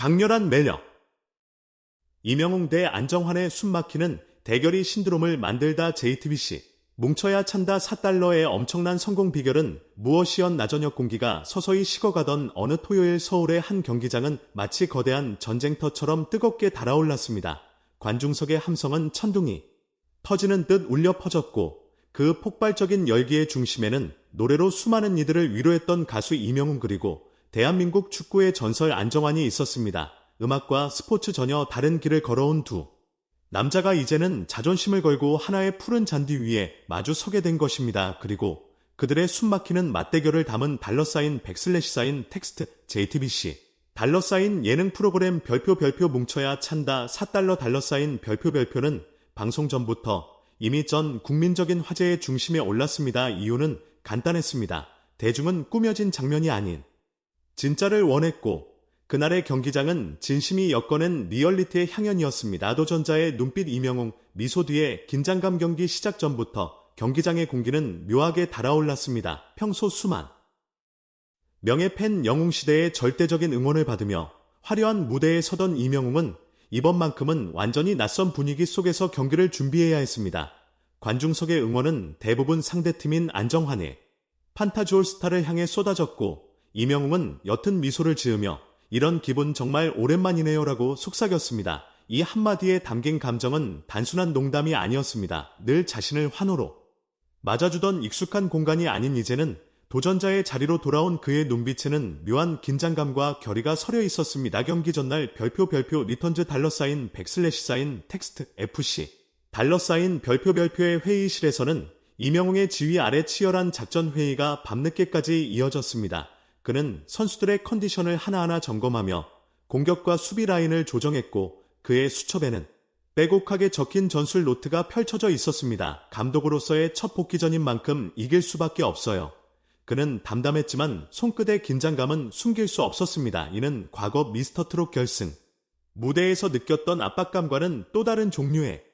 강렬한 매력. 이명웅 대 안정환의 숨막히는 대결이 신드롬을 만들다 JTBC. 뭉쳐야 찬다 4달러의 엄청난 성공 비결은 무엇이었 나저녁 공기가 서서히 식어가던 어느 토요일 서울의 한 경기장은 마치 거대한 전쟁터처럼 뜨겁게 달아올랐습니다. 관중석의 함성은 천둥이 터지는 듯 울려 퍼졌고 그 폭발적인 열기의 중심에는 노래로 수많은 이들을 위로했던 가수 이명웅 그리고 대한민국 축구의 전설 안정환이 있었습니다. 음악과 스포츠 전혀 다른 길을 걸어온 두 남자가 이제는 자존심을 걸고 하나의 푸른 잔디 위에 마주 서게 된 것입니다. 그리고 그들의 숨막히는 맞대결을 담은 달러 사인 백슬래시 사인 텍스트 JTBC 달러 사인 예능 프로그램 별표 별표 뭉쳐야 찬다 4달러 달러 사인 별표 별표는 방송 전부터 이미 전 국민적인 화제의 중심에 올랐습니다. 이유는 간단했습니다. 대중은 꾸며진 장면이 아닌 진짜를 원했고 그날의 경기장은 진심이 엮어낸 리얼리티의 향연이었습니다. 도전자의 눈빛 이명웅 미소 뒤에 긴장감 경기 시작 전부터 경기장의 공기는 묘하게 달아올랐습니다. 평소 수만 명예 팬 영웅 시대의 절대적인 응원을 받으며 화려한 무대에 서던 이명웅은 이번만큼은 완전히 낯선 분위기 속에서 경기를 준비해야 했습니다. 관중석의 응원은 대부분 상대팀인 안정환의 판타주올 스타를 향해 쏟아졌고 이명웅은 옅은 미소를 지으며 이런 기분 정말 오랜만이네요라고 속삭였습니다. 이 한마디에 담긴 감정은 단순한 농담이 아니었습니다. 늘 자신을 환호로 맞아주던 익숙한 공간이 아닌 이제는 도전자의 자리로 돌아온 그의 눈빛에는 묘한 긴장감과 결의가 서려 있었습니다. 경기 전날 별표 별표 리턴즈 달러 사인 백슬래시 사인 텍스트 FC 달러 사인 별표 별표의 회의실에서는 이명웅의 지휘 아래 치열한 작전 회의가 밤늦게까지 이어졌습니다. 그는 선수들의 컨디션을 하나하나 점검하며 공격과 수비 라인을 조정했고 그의 수첩에는 빼곡하게 적힌 전술 노트가 펼쳐져 있었습니다. 감독으로서의 첫 복귀전인 만큼 이길 수밖에 없어요. 그는 담담했지만 손끝의 긴장감은 숨길 수 없었습니다. 이는 과거 미스터 트롯 결승. 무대에서 느꼈던 압박감과는 또 다른 종류의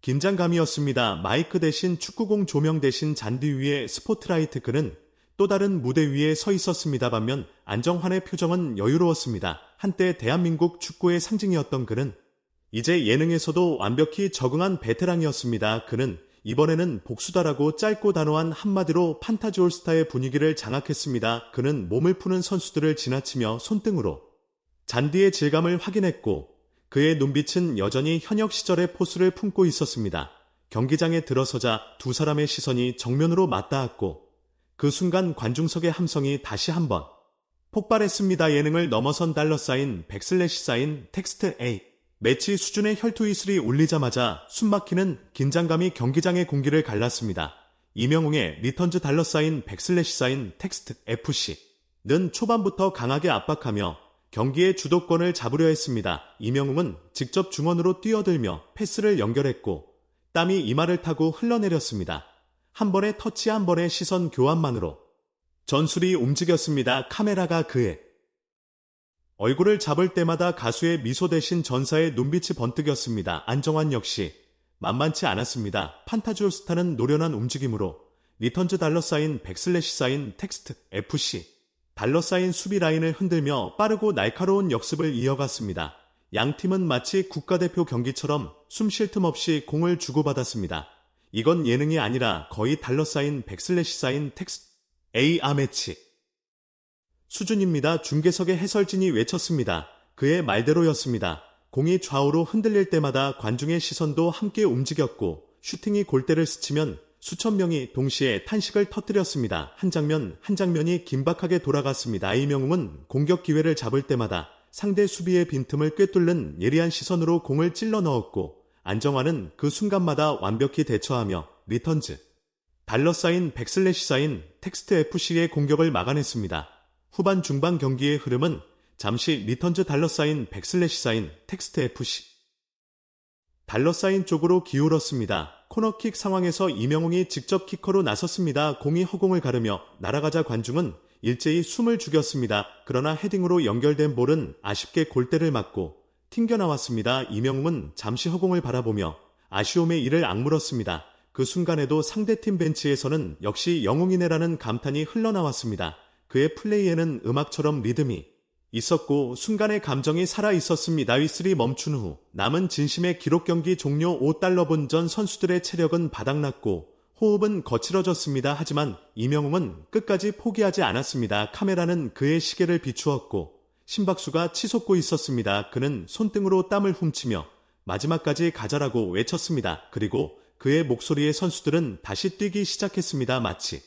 긴장감이었습니다. 마이크 대신 축구공 조명 대신 잔디 위에 스포트라이트 그는 또 다른 무대 위에 서 있었습니다. 반면 안정환의 표정은 여유로웠습니다. 한때 대한민국 축구의 상징이었던 그는 이제 예능에서도 완벽히 적응한 베테랑이었습니다. 그는 이번에는 복수다라고 짧고 단호한 한마디로 판타지 올스타의 분위기를 장악했습니다. 그는 몸을 푸는 선수들을 지나치며 손등으로 잔디의 질감을 확인했고 그의 눈빛은 여전히 현역 시절의 포스를 품고 있었습니다. 경기장에 들어서자 두 사람의 시선이 정면으로 맞닿았고 그 순간 관중석의 함성이 다시 한번 폭발했습니다. 예능을 넘어선 달러 사인 백슬래시 사인 텍스트 A 매치 수준의 혈투 이슬이 울리자마자 숨막히는 긴장감이 경기장의 공기를 갈랐습니다. 이명웅의 리턴즈 달러 사인 백슬래시 사인 텍스트 FC는 초반부터 강하게 압박하며 경기의 주도권을 잡으려 했습니다. 이명웅은 직접 중원으로 뛰어들며 패스를 연결했고 땀이 이마를 타고 흘러내렸습니다. 한 번의 터치 한 번의 시선 교환만으로 전술이 움직였습니다. 카메라가 그의 얼굴을 잡을 때마다 가수의 미소 대신 전사의 눈빛이 번뜩였습니다. 안정환 역시 만만치 않았습니다. 판타지올 스타는 노련한 움직임으로 리턴즈 달러 사인 백슬래시 사인 텍스트 FC 달러 사인 수비 라인을 흔들며 빠르고 날카로운 역습을 이어갔습니다. 양 팀은 마치 국가대표 경기처럼 숨 쉴 틈 없이 공을 주고받았습니다. 이건 예능이 아니라 거의 달러 사인 백슬래시 사인 텍스트 AR 매치 수준입니다. 중계석의 해설진이 외쳤습니다. 그의 말대로였습니다. 공이 좌우로 흔들릴 때마다 관중의 시선도 함께 움직였고 슈팅이 골대를 스치면 수천 명이 동시에 탄식을 터뜨렸습니다. 한 장면 한 장면이 긴박하게 돌아갔습니다. 이명웅은 공격 기회를 잡을 때마다 상대 수비의 빈틈을 꿰뚫는 예리한 시선으로 공을 찔러 넣었고 안정환은 그 순간마다 완벽히 대처하며 리턴즈, 달러 사인 백슬래시 사인 텍스트 FC의 공격을 막아냈습니다. 후반 중반 경기의 흐름은 잠시 리턴즈 달러 사인 백슬래시 사인 텍스트 FC 달러 사인 쪽으로 기울었습니다. 코너킥 상황에서 이명웅이 직접 키커로 나섰습니다. 공이 허공을 가르며 날아가자 관중은 일제히 숨을 죽였습니다. 그러나 헤딩으로 연결된 볼은 아쉽게 골대를 맞고 튕겨나왔습니다. 이명웅은 잠시 허공을 바라보며 아쉬움의 이를 악물었습니다. 그 순간에도 상대팀 벤치에서는 역시 영웅이네라는 감탄이 흘러나왔습니다. 그의 플레이에는 음악처럼 리듬이 있었고 순간의 감정이 살아 있었습니다. 휘슬이 멈춘 후 남은 진심의 기록 경기 종료 5달러 본전 선수들의 체력은 바닥났고 호흡은 거칠어졌습니다. 하지만 이명웅은 끝까지 포기하지 않았습니다. 카메라는 그의 시계를 비추었고 심박수가 치솟고 있었습니다. 그는 손등으로 땀을 훔치며 마지막까지 가자라고 외쳤습니다. 그리고 그의 목소리의 선수들은 다시 뛰기 시작했습니다. 마치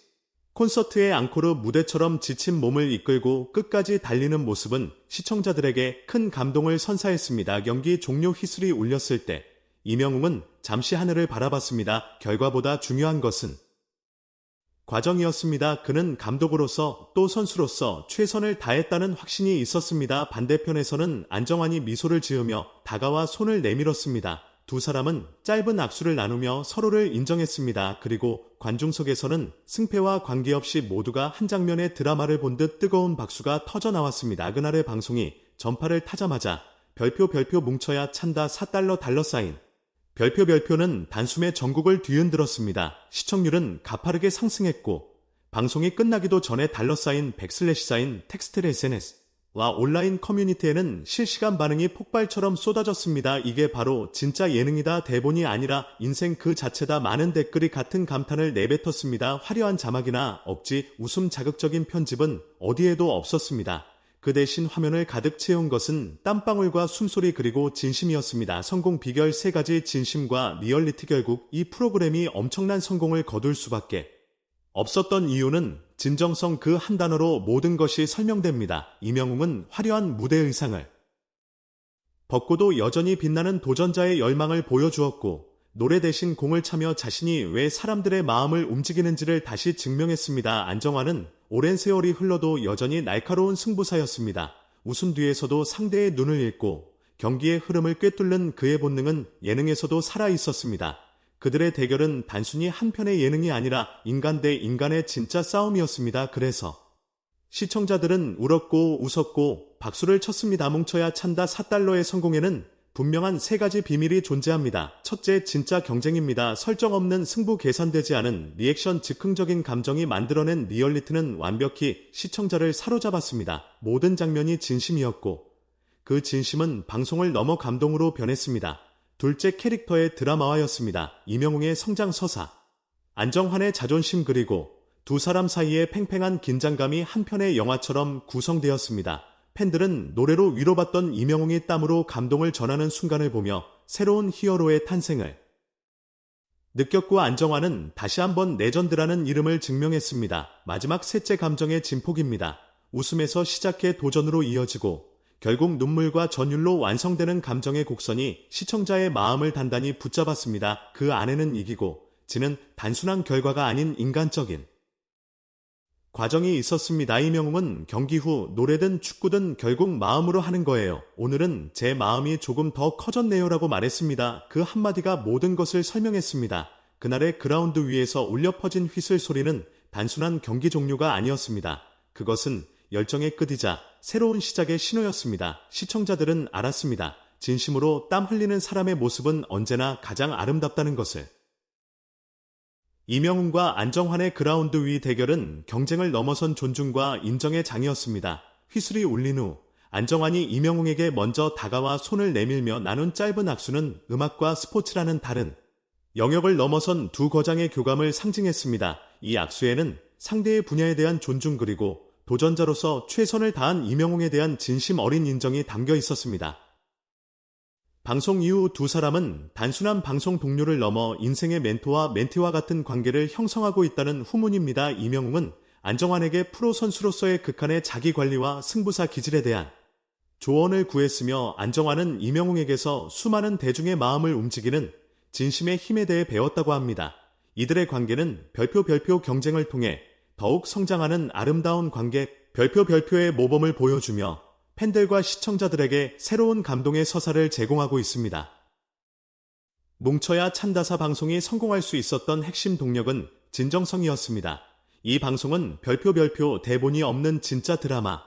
콘서트의 앙코르 무대처럼 지친 몸을 이끌고 끝까지 달리는 모습은 시청자들에게 큰 감동을 선사했습니다. 경기 종료 휘슬이 울렸을 때 이명웅은 잠시 하늘을 바라봤습니다. 결과보다 중요한 것은 과정이었습니다. 그는 감독으로서 또 선수로서 최선을 다했다는 확신이 있었습니다. 반대편에서는 안정환이 미소를 지으며 다가와 손을 내밀었습니다. 두 사람은 짧은 악수를 나누며 서로를 인정했습니다. 그리고 관중석에서는 승패와 관계없이 모두가 한 장면의 드라마를 본 듯 뜨거운 박수가 터져 나왔습니다. 그날의 방송이 전파를 타자마자 별표 별표 뭉쳐야 찬다 4달러 달러 사인 별표 별표는 단숨에 전국을 뒤흔들었습니다. 시청률은 가파르게 상승했고 방송이 끝나기도 전에 달러 사인 백슬래시 사인 텍스트 SNS 와 온라인 커뮤니티에는 실시간 반응이 폭발처럼 쏟아졌습니다. 이게 바로 진짜 예능이다 대본이 아니라 인생 그 자체다 많은 댓글이 같은 감탄을 내뱉었습니다. 화려한 자막이나 억지, 웃음 자극적인 편집은 어디에도 없었습니다. 그 대신 화면을 가득 채운 것은 땀방울과 숨소리 그리고 진심이었습니다. 성공 비결 세 가지 진심과 리얼리티 결국 이 프로그램이 엄청난 성공을 거둘 수밖에 없었던 이유는 진정성 그 한 단어로 모든 것이 설명됩니다. 이명웅은 화려한 무대 의상을 벗고도 여전히 빛나는 도전자의 열망을 보여주었고 노래 대신 공을 차며 자신이 왜 사람들의 마음을 움직이는지를 다시 증명했습니다. 안정환은 오랜 세월이 흘러도 여전히 날카로운 승부사였습니다. 웃음 뒤에서도 상대의 눈을 읽고 경기의 흐름을 꿰뚫는 그의 본능은 예능에서도 살아 있었습니다. 그들의 대결은 단순히 한편의 예능이 아니라 인간 대 인간의 진짜 싸움이었습니다. 그래서 시청자들은 울었고 웃었고 박수를 쳤습니다. 뭉쳐야 찬다 4달러의 성공에는 분명한 세 가지 비밀이 존재합니다. 첫째, 진짜 경쟁입니다. 설정 없는 승부 계산되지 않은 리액션 즉흥적인 감정이 만들어낸 리얼리티는 완벽히 시청자를 사로잡았습니다. 모든 장면이 진심이었고 그 진심은 방송을 넘어 감동으로 변했습니다. 둘째 캐릭터의 드라마화였습니다. 이명웅의 성장 서사, 안정환의 자존심 그리고 두 사람 사이의 팽팽한 긴장감이 한편의 영화처럼 구성되었습니다. 팬들은 노래로 위로받던 이명웅이 땀으로 감동을 전하는 순간을 보며 새로운 히어로의 탄생을 느꼈고 안정환은 다시 한번 레전드라는 이름을 증명했습니다. 마지막 셋째 감정의 진폭입니다. 웃음에서 시작해 도전으로 이어지고 결국 눈물과 전율로 완성되는 감정의 곡선이 시청자의 마음을 단단히 붙잡았습니다. 그 안에는 이기고 지는 단순한 결과가 아닌 인간적인 과정이 있었습니다. 이명웅은 경기 후 노래든 축구든 결국 마음으로 하는 거예요. 오늘은 제 마음이 조금 더 커졌네요 라고 말했습니다. 그 한마디가 모든 것을 설명했습니다. 그날의 그라운드 위에서 울려 퍼진 휘슬 소리는 단순한 경기 종류가 아니었습니다. 그것은 열정의 끝이자 새로운 시작의 신호였습니다. 시청자들은 알았습니다. 진심으로 땀 흘리는 사람의 모습은 언제나 가장 아름답다는 것을. 이명훈과 안정환의 그라운드 위 대결은 경쟁을 넘어선 존중과 인정의 장이었습니다. 휘슬이 울린 후 안정환이 이명웅에게 먼저 다가와 손을 내밀며 나눈 짧은 악수는 음악과 스포츠라는 다른 영역을 넘어선 두 거장의 교감을 상징했습니다. 이 악수에는 상대의 분야에 대한 존중 그리고 도전자로서 최선을 다한 이명웅에 대한 진심 어린 인정이 담겨 있었습니다. 방송 이후 두 사람은 단순한 방송 동료를 넘어 인생의 멘토와 멘티와 같은 관계를 형성하고 있다는 후문입니다. 이명웅은 안정환에게 프로 선수로서의 극한의 자기 관리와 승부사 기질에 대한 조언을 구했으며 안정환은 이명웅에게서 수많은 대중의 마음을 움직이는 진심의 힘에 대해 배웠다고 합니다. 이들의 관계는 별표 별표 경쟁을 통해 더욱 성장하는 아름다운 관계 별표 별표의 모범을 보여주며 팬들과 시청자들에게 새로운 감동의 서사를 제공하고 있습니다. 뭉쳐야 찬다사 방송이 성공할 수 있었던 핵심 동력은 진정성이었습니다. 이 방송은 별표 별표 대본이 없는 진짜 드라마,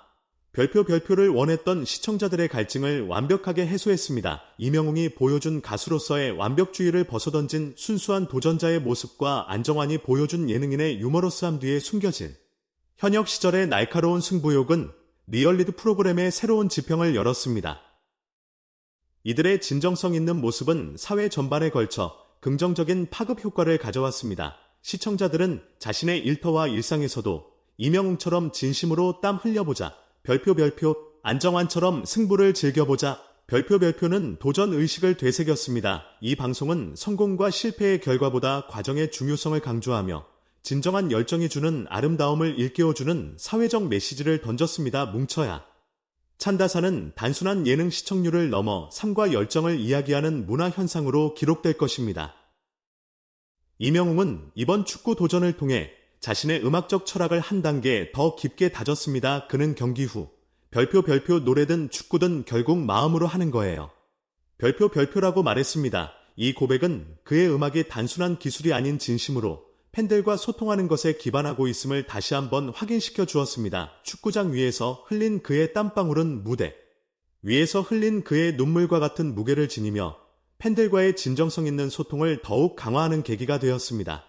별표 별표를 원했던 시청자들의 갈증을 완벽하게 해소했습니다. 이명웅이 보여준 가수로서의 완벽주의를 벗어던진 순수한 도전자의 모습과 안정환이 보여준 예능인의 유머러스함 뒤에 숨겨진 현역 시절의 날카로운 승부욕은 리얼리드 프로그램의 새로운 지평을 열었습니다. 이들의 진정성 있는 모습은 사회 전반에 걸쳐 긍정적인 파급 효과를 가져왔습니다. 시청자들은 자신의 일터와 일상에서도 이명웅처럼 진심으로 땀 흘려보자, 별표 별표, 안정환처럼 승부를 즐겨보자, 별표 별표는 도전 의식을 되새겼습니다. 이 방송은 성공과 실패의 결과보다 과정의 중요성을 강조하며 진정한 열정이 주는 아름다움을 일깨워주는 사회적 메시지를 던졌습니다. 뭉쳐야. 찬다사는 단순한 예능 시청률을 넘어 삶과 열정을 이야기하는 문화 현상으로 기록될 것입니다. 이명웅은 이번 축구 도전을 통해 자신의 음악적 철학을 한 단계 더 깊게 다졌습니다. 그는 경기 후 별표 별표 노래든 축구든 결국 마음으로 하는 거예요. 별표 별표라고 말했습니다. 이 고백은 그의 음악이 단순한 기술이 아닌 진심으로 팬들과 소통하는 것에 기반하고 있음을 다시 한번 확인시켜 주었습니다. 축구장 위에서 흘린 그의 땀방울은 무대 위에서 흘린 그의 눈물과 같은 무게를 지니며 팬들과의 진정성 있는 소통을 더욱 강화하는 계기가 되었습니다.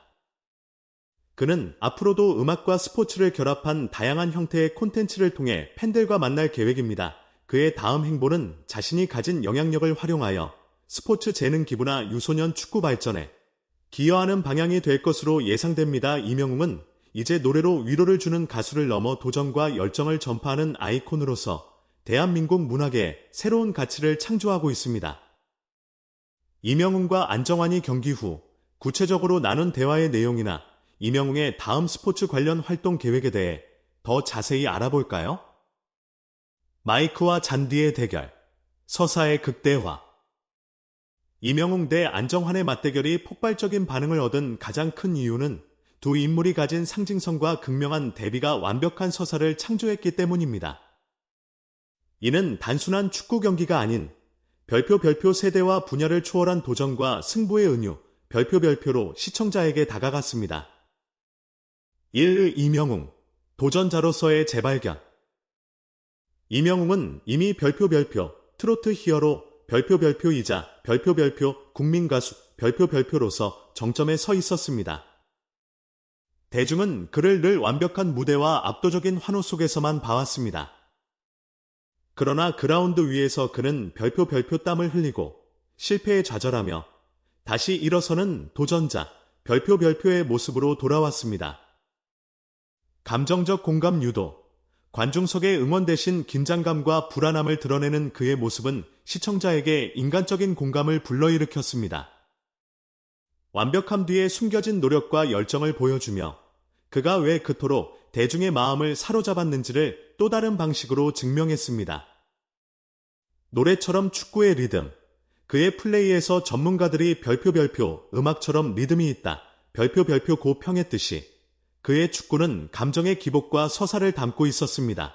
그는 앞으로도 음악과 스포츠를 결합한 다양한 형태의 콘텐츠를 통해 팬들과 만날 계획입니다. 그의 다음 행보는 자신이 가진 영향력을 활용하여 스포츠 재능 기부나 유소년 축구 발전에 기여하는 방향이 될 것으로 예상됩니다. 이명웅은 이제 노래로 위로를 주는 가수를 넘어 도전과 열정을 전파하는 아이콘으로서 대한민국 문학에 새로운 가치를 창조하고 있습니다. 이명웅과 안정환이 경기 후 구체적으로 나눈 대화의 내용이나 이명웅의 다음 스포츠 관련 활동 계획에 대해 더 자세히 알아볼까요? 마이크와 잔디의 대결, 서사의 극대화. 이명웅 대 안정환의 맞대결이 폭발적인 반응을 얻은 가장 큰 이유는 두 인물이 가진 상징성과 극명한 대비가 완벽한 서사를 창조했기 때문입니다. 이는 단순한 축구 경기가 아닌 별표 별표 세대와 분야를 초월한 도전과 승부의 은유, 별표 별표로 시청자에게 다가갔습니다. 1. 이명웅, 도전자로서의 재발견. 이명웅은 이미 별표 별표, 트로트 히어로, 별표 별표이자 별표 별표, 국민 가수, 별표 별표로서 정점에 서 있었습니다. 대중은 그를 늘 완벽한 무대와 압도적인 환호 속에서만 봐왔습니다. 그러나 그라운드 위에서 그는 별표 별표 땀을 흘리고 실패에 좌절하며 다시 일어서는 도전자, 별표 별표의 모습으로 돌아왔습니다. 감정적 공감 유도, 관중석의 응원 대신 긴장감과 불안함을 드러내는 그의 모습은 시청자에게 인간적인 공감을 불러일으켰습니다. 완벽함 뒤에 숨겨진 노력과 열정을 보여주며 그가 왜 그토록 대중의 마음을 사로잡았는지를 또 다른 방식으로 증명했습니다. 노래처럼 축구의 리듬, 그의 플레이에서 전문가들이 별표 별표 음악처럼 리듬이 있다. 별표 별표 고 평했듯이 그의 축구는 감정의 기복과 서사를 담고 있었습니다.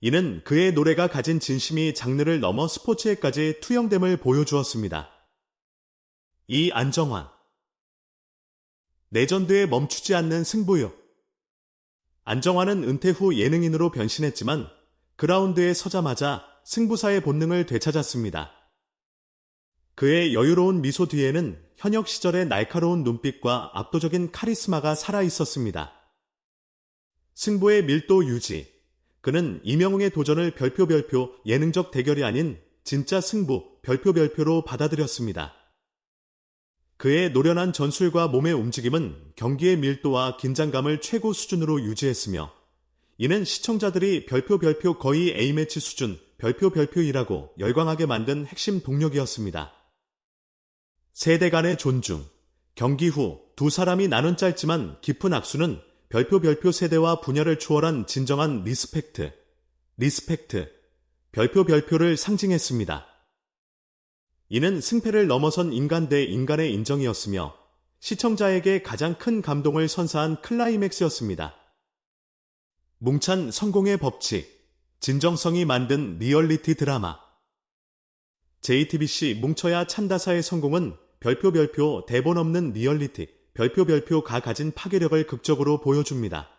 이는 그의 노래가 가진 진심이 장르를 넘어 스포츠에까지 투영됨을 보여주었습니다. 이 안정환 레전드에 멈추지 않는 승부욕 안정환은 은퇴 후 예능인으로 변신했지만 그라운드에 서자마자 승부사의 본능을 되찾았습니다. 그의 여유로운 미소 뒤에는 현역 시절의 날카로운 눈빛과 압도적인 카리스마가 살아 있었습니다. 승부의 밀도 유지. 그는 이명웅의 도전을 별표별표 예능적 대결이 아닌 진짜 승부 별표별표로 받아들였습니다. 그의 노련한 전술과 몸의 움직임은 경기의 밀도와 긴장감을 최고 수준으로 유지했으며 이는 시청자들이 별표 별표 거의 A매치 수준 별표 별표이라고 열광하게 만든 핵심 동력이었습니다. 세대 간의 존중, 경기 후 두 사람이 나눈 짧지만 깊은 악수는 별표 별표 세대와 분야를 초월한 진정한 리스펙트, 리스펙트, 별표 별표를 상징했습니다. 이는 승패를 넘어선 인간 대 인간의 인정이었으며 시청자에게 가장 큰 감동을 선사한 클라이맥스였습니다. 뭉찬 성공의 법칙, 진정성이 만든 리얼리티 드라마. JTBC 뭉쳐야 찬다사의 성공은 별표 별표 대본 없는 리얼리티 별표 별표가 가진 파괴력을 극적으로 보여줍니다.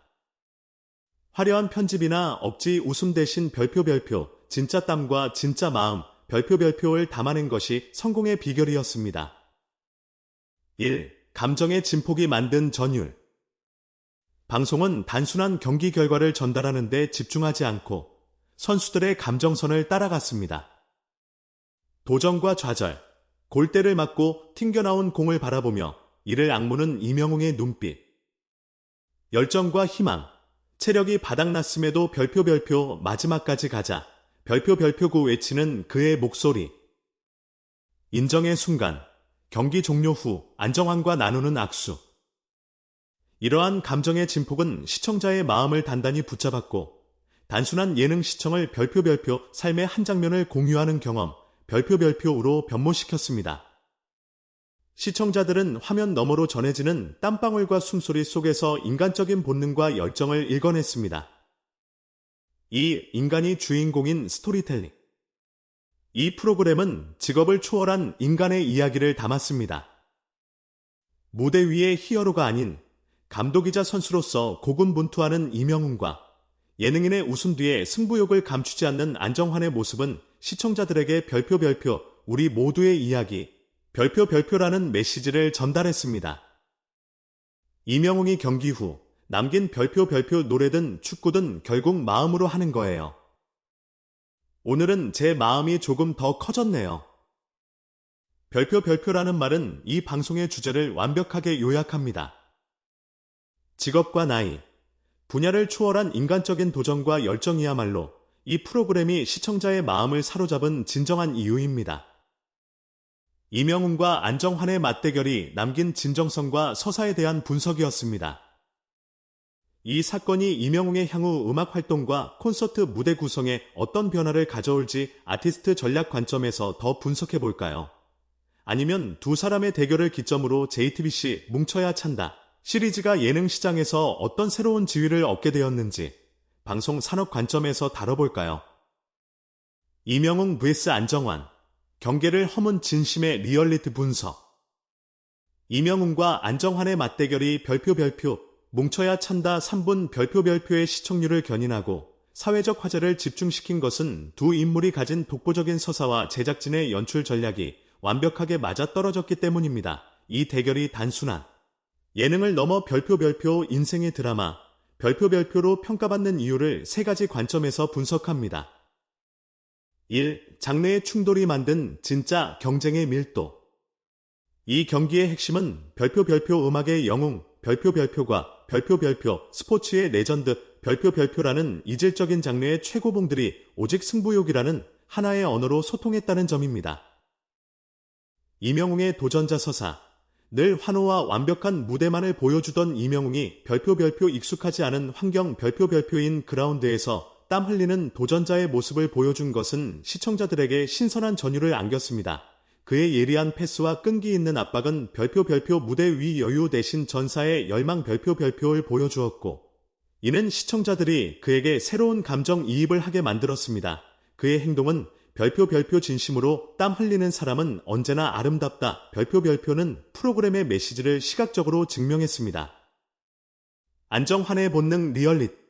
화려한 편집이나 억지 웃음 대신 별표 별표 진짜 땀과 진짜 마음 별표 별표를 담아낸 것이 성공의 비결이었습니다. 1. 감정의 진폭이 만든 전율 방송은 단순한 경기 결과를 전달하는 데 집중하지 않고 선수들의 감정선을 따라갔습니다. 도전과 좌절, 골대를 맞고 튕겨나온 공을 바라보며 이를 악무는 이명웅의 눈빛. 열정과 희망, 체력이 바닥났음에도 별표 별표 마지막까지 가자. 별표 별표고 외치는 그의 목소리. 인정의 순간, 경기 종료 후 안정환과 나누는 악수. 이러한 감정의 진폭은 시청자의 마음을 단단히 붙잡았고 단순한 예능 시청을 별표 별표 삶의 한 장면을 공유하는 경험, 별표 별표로 변모시켰습니다. 시청자들은 화면 너머로 전해지는 땀방울과 숨소리 속에서 인간적인 본능과 열정을 읽어냈습니다. 이 인간이 주인공인 스토리텔링. 이 프로그램은 직업을 초월한 인간의 이야기를 담았습니다. 무대 위의 히어로가 아닌 감독이자 선수로서 고군분투하는 이명훈과 예능인의 웃음 뒤에 승부욕을 감추지 않는 안정환의 모습은 시청자들에게 별표 별표 우리 모두의 이야기 별표 별표라는 메시지를 전달했습니다. 이명웅이 경기 후 남긴 별표 별표 노래든 축구든 결국 마음으로 하는 거예요. 오늘은 제 마음이 조금 더 커졌네요. 별표 별표라는 말은 이 방송의 주제를 완벽하게 요약합니다. 직업과 나이, 분야를 초월한 인간적인 도전과 열정이야말로 이 프로그램이 시청자의 마음을 사로잡은 진정한 이유입니다. 이명훈과 안정환의 맞대결이 남긴 진정성과 서사에 대한 분석이었습니다. 이 사건이 이명웅의 향후 음악 활동과 콘서트 무대 구성에 어떤 변화를 가져올지 아티스트 전략 관점에서 더 분석해 볼까요? 아니면 두 사람의 대결을 기점으로 JTBC 뭉쳐야 찬다 시리즈가 예능 시장에서 어떤 새로운 지위를 얻게 되었는지 방송 산업 관점에서 다뤄볼까요? 이명웅 vs 안정환 경계를 허문 진심의 리얼리티 분석 이명웅과 안정환의 맞대결이 별표 별표 뭉쳐야 찬다 3분 별표 별표의 시청률을 견인하고 사회적 화제를 집중시킨 것은 두 인물이 가진 독보적인 서사와 제작진의 연출 전략이 완벽하게 맞아떨어졌기 때문입니다. 이 대결이 단순한 예능을 넘어 별표 별표 인생의 드라마, 별표 별표로 평가받는 이유를 세 가지 관점에서 분석합니다. 1. 장르의 충돌이 만든 진짜 경쟁의 밀도. 이 경기의 핵심은 별표 별표 음악의 영웅, 별표 별표과 별표 별표, 스포츠의 레전드, 별표 별표라는 이질적인 장르의 최고봉들이 오직 승부욕이라는 하나의 언어로 소통했다는 점입니다. 이명웅의 도전자 서사. 늘 환호와 완벽한 무대만을 보여주던 이명웅이 별표 별표 익숙하지 않은 환경 별표 별표인 그라운드에서 땀 흘리는 도전자의 모습을 보여준 것은 시청자들에게 신선한 전율을 안겼습니다. 그의 예리한 패스와 끈기 있는 압박은 별표 별표 무대 위 여유 대신 전사의 열망 별표 별표를 보여주었고 이는 시청자들이 그에게 새로운 감정 이입을 하게 만들었습니다. 그의 행동은 별표 별표 진심으로 땀 흘리는 사람은 언제나 아름답다. 별표 별표는 프로그램의 메시지를 시각적으로 증명했습니다. 안정환의 본능 리얼릿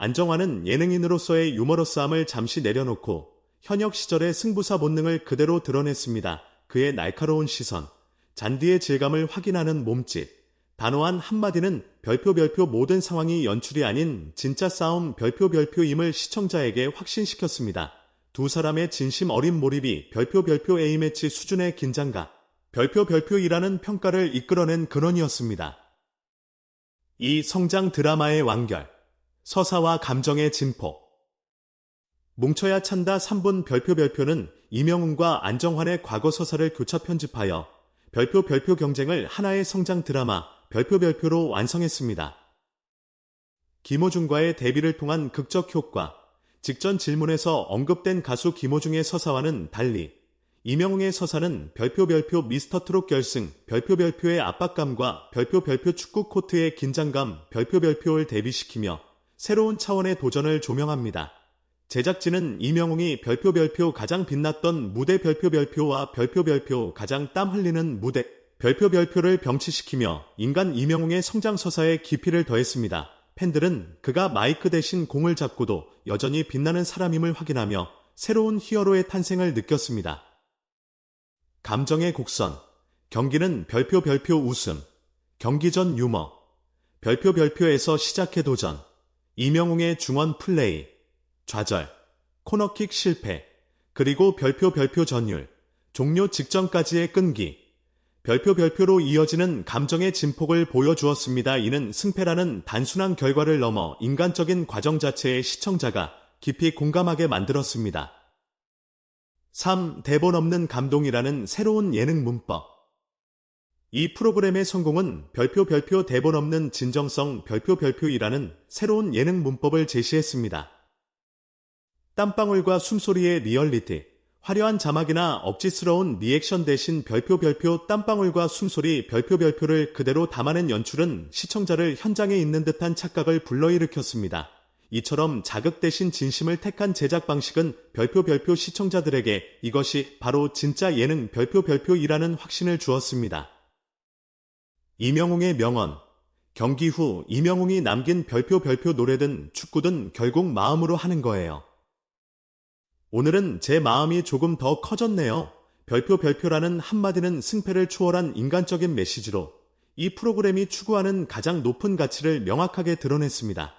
안정환은 예능인으로서의 유머러스함을 잠시 내려놓고 현역 시절의 승부사 본능을 그대로 드러냈습니다. 그의 날카로운 시선, 잔디의 질감을 확인하는 몸짓, 단호한 한마디는 별표 별표 모든 상황이 연출이 아닌 진짜 싸움 별표 별표임을 시청자에게 확신시켰습니다. 두 사람의 진심 어린 몰입이 별표 별표 A매치 수준의 긴장감, 별표 별표이라는 평가를 이끌어낸 근원이었습니다. 이 성장 드라마의 완결, 서사와 감정의 진폭, 뭉쳐야 찬다 3분 별표 별표는 이명훈과 안정환의 과거 서사를 교차 편집하여 별표 별표 경쟁을 하나의 성장 드라마 별표 별표로 완성했습니다. 김호중과의 데뷔를 통한 극적 효과, 직전 질문에서 언급된 가수 김호중의 서사와는 달리 이명웅의 서사는 별표 별표 미스터 트롯 결승, 별표 별표의 압박감과 별표 별표 축구 코트의 긴장감, 별표 별표를 대비시키며 새로운 차원의 도전을 조명합니다. 제작진은 이명웅이 별표 별표 가장 빛났던 무대 별표 별표와 별표 별표 가장 땀 흘리는 무대 별표 별표를 병치시키며 인간 이명웅의 성장 서사에 깊이를 더했습니다. 팬들은 그가 마이크 대신 공을 잡고도 여전히 빛나는 사람임을 확인하며 새로운 히어로의 탄생을 느꼈습니다. 감정의 곡선, 경기는 별표 별표 웃음, 경기 전 유머, 별표 별표에서 시작해 도전, 이명웅의 중원 플레이, 좌절, 코너킥 실패, 그리고 별표 별표 전율, 종료 직전까지의 끈기, 별표 별표로 이어지는 감정의 진폭을 보여주었습니다. 이는 승패라는 단순한 결과를 넘어 인간적인 과정 자체에 시청자가 깊이 공감하게 만들었습니다. 3. 대본 없는 감동이라는 새로운 예능 문법. 이 프로그램의 성공은 별표 별표 대본 없는 진정성 별표 별표이라는 새로운 예능 문법을 제시했습니다. 땀방울과 숨소리의 리얼리티, 화려한 자막이나 억지스러운 리액션 대신 별표 별표 땀방울과 숨소리 별표 별표를 그대로 담아낸 연출은 시청자를 현장에 있는 듯한 착각을 불러일으켰습니다. 이처럼 자극 대신 진심을 택한 제작 방식은 별표 별표 시청자들에게 이것이 바로 진짜 예능 별표 별표이라는 확신을 주었습니다. 이명웅의 명언. 경기 후 이명웅이 남긴 별표 별표 노래든 축구든 결국 마음으로 하는 거예요. 오늘은 제 마음이 조금 더 커졌네요. 별표 별표라는 한마디는 승패를 초월한 인간적인 메시지로 이 프로그램이 추구하는 가장 높은 가치를 명확하게 드러냈습니다.